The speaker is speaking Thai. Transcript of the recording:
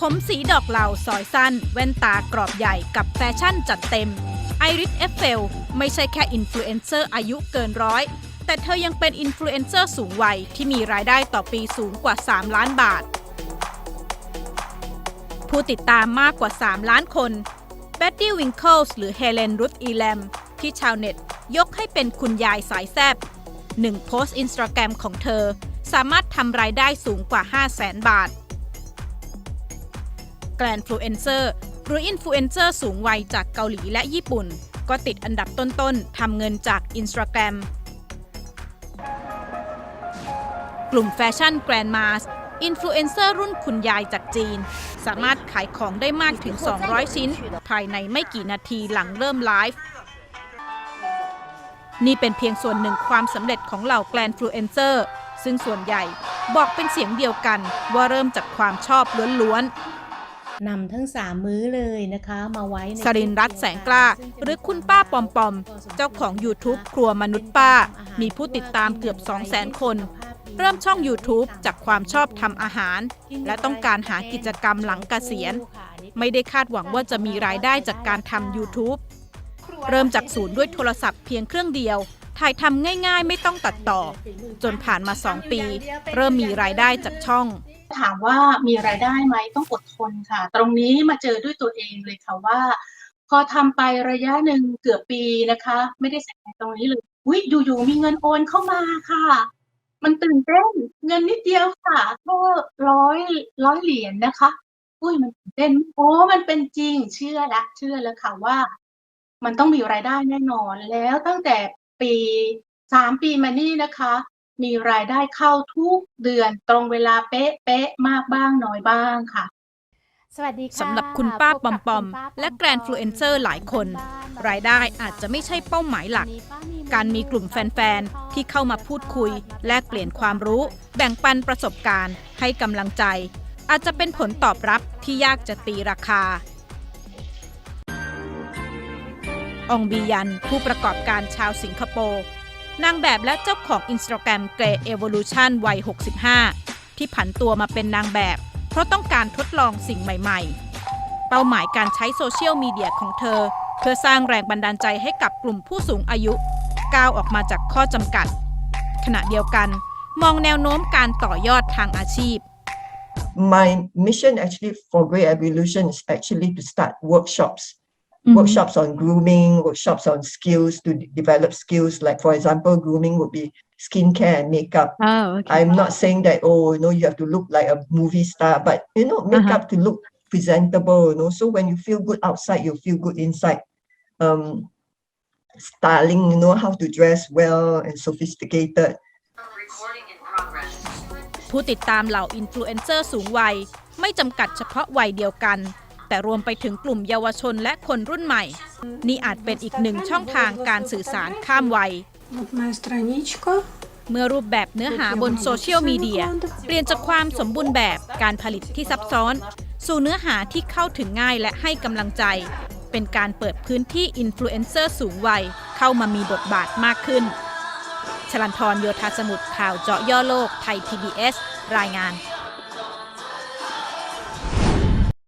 ผมสีดอกเหลาซอยสั้น แว่นตากรอบใหญ่กับแฟชั่นจัดเต็ม ไอริสเอฟเฟลไม่ใช่แค่อินฟลูเอนเซอร์อายุเกินร้อยแต่เธอยังเป็นอินฟลูเอนเซอร์สูงวัยที่มีรายได้ต่อปีสูงกว่า 3 ล้านบาท ผู้ติดตามมากกว่า 3 ล้านคนเบ t ตี้วิงเคิลส์หรือเฮเลนรุธอีแลมที่ชาวเน็ตยกให้เป็นคุณยายสายแซบหนึ่งโพสต์อินสตาแกรมของเธอ สามารถทำรายได้สูงกว่า 5 0 0แสนบาท แกรนฟลูเอนเซอร์หรืออินฟลูเอนเซอร์สูงวัยจากเกาหลีและญี่ปุ่น ก็ติดอันดับต้นๆทำเงินจากอินสตาแกรมกลุ่มแฟชั่นแกรนมาสอินฟลูเอนเซอร์รุ่นคุณยายจากจีน สามารถขายของได้มากถึง 200 ชิ้น ภายในไม่กี่นาทีหลังเริ่มไลฟ์นี่เป็นเพียงส่วนหนึ่งความสำเร็จของเหล่าแกรนฟลูเอนเซอร์ซึ่งส่วนใหญ่บอกเป็นเสียงเดียวกันว่าเริ่มจากความชอบล้วนๆ นำทั้งสามมื้อเลยนะคะมาไว้ในสรินรัตน์แสงกล้า หรือคุณป้าปอมปอม เจ้าของ YouTube ครัวมนุษย์ป้า มีผู้ติดตามเกือบ 200,000 คน เริ่มช่อง YouTube จากความชอบทำอาหาร และต้องการหากิจกรรมหลังเกษียณ ไม่ได้คาดหวังว่าจะมีรายได้จากการทำ YouTube เริ่มจากศูนย์ด้วยโทรศัพท์เพียงเครื่องเดียวถ่ายทำง่ายๆ ไม่ต้องตัดต่อ จนผ่านมา 2 ปี เริ่มมีรายได้จากช่อง ถามว่ามีรายได้ไหมต้องอดทนค่ะ ตรงนี้มาเจอด้วยตัวเองเลยค่ะว่า พอทำไประยะหนึ่งเกือบปีนะคะ ไม่ได้ใส่ใจตรงนี้เลยอุ้ยอยู่ๆมีเงินโอนเข้ามาค่ะ มันตื่นเต้นเงินนิดเดียวค่ะแค่ร้อยร้อยเหรียญนะคะอุ้ยมันตื่นเต้นโอ้มันเป็นจริงเชื่อละเชื่อแล้วค่ะว่า มันต้องมีรายได้แน่นอนแล้วตั้งแต่ปีสามปีมานี่นะคะ มีรายได้เข้าทุกเดือนตรงเวลาเป๊ะเป๊ะๆมากบ้างน้อยบ้างค่ะ สวัสดีค่ะสำหรับคุณป้าพบปอกัมบปอมคุณป้าและปอมแกรนฟลูเอนเซอร์หลายคน รายได้อาจจะไม่ใช่เป้าหมายหลัก การมีกลุ่มแฟน ๆ ที่เข้ามาพูดคุย แลกเปลี่ยนความรู้ แบ่งปันประสบการณ์ ให้กำลังใจ อาจจะเป็นผลตอบรับที่ยากจะตีราคาองบียัน ผู้ประกอบการชาวสิงคโปร์ นางแบบและเจ้าของอินสตาแกรมเกร Evolution วัย 65 ที่ผันตัวมาเป็นนางแบบ เพราะต้องการทดลองสิ่งใหม่ๆ เป้าหมายการใช้โซเชียลมีเดียของเธอ เพื่อสร้างแรงบันดาลใจให้กับกลุ่มผู้สูงอายุก้าวออกมาจากข้อจำกัด ขณะเดียวกัน มองแนวโน้มการต่อยอดทางอาชีพ my mission actually for Grey Evolution is actually to start workshops, Mhm. workshops on grooming, workshops on skills to de- develop skills. Like for example, grooming would be skincare and makeup. Oh, I'm not saying that oh, you know, you have to look like a movie star, but you know, makeup to look presentable. You know, so when you feel good outside, you feel good inside. Um, styling, you know, how to dress well and sophisticated. Recording in progress. ผู้ติดตามเหล่าอินฟลูเอนเซอร์สูงวัย ไม่จำกัดเฉพาะวัยเดียวกัน แต่รวมไปถึงกลุ่มเยาวชนและคนรุ่นใหม่ นี่อาจเป็นอีกหนึ่งช่องทางการสื่อสารข้ามวัยเมื่อรูปแบบเนื้อหาบนโซเชียลมีเดีย เปลี่ยนจากความสมบูรณ์แบบการผลิตที่ซับซ้อน สู่เนื้อหาที่เข้าถึงง่ายและให้กำลังใจ เป็นการเปิดพื้นที่อินฟลูเอนเซอร์สูงวัย เข้ามามีบทบาทมากขึ้น ชลันทรโยธาสมุทรข่าวเจาะย่อโลกไทย PBS รายงาน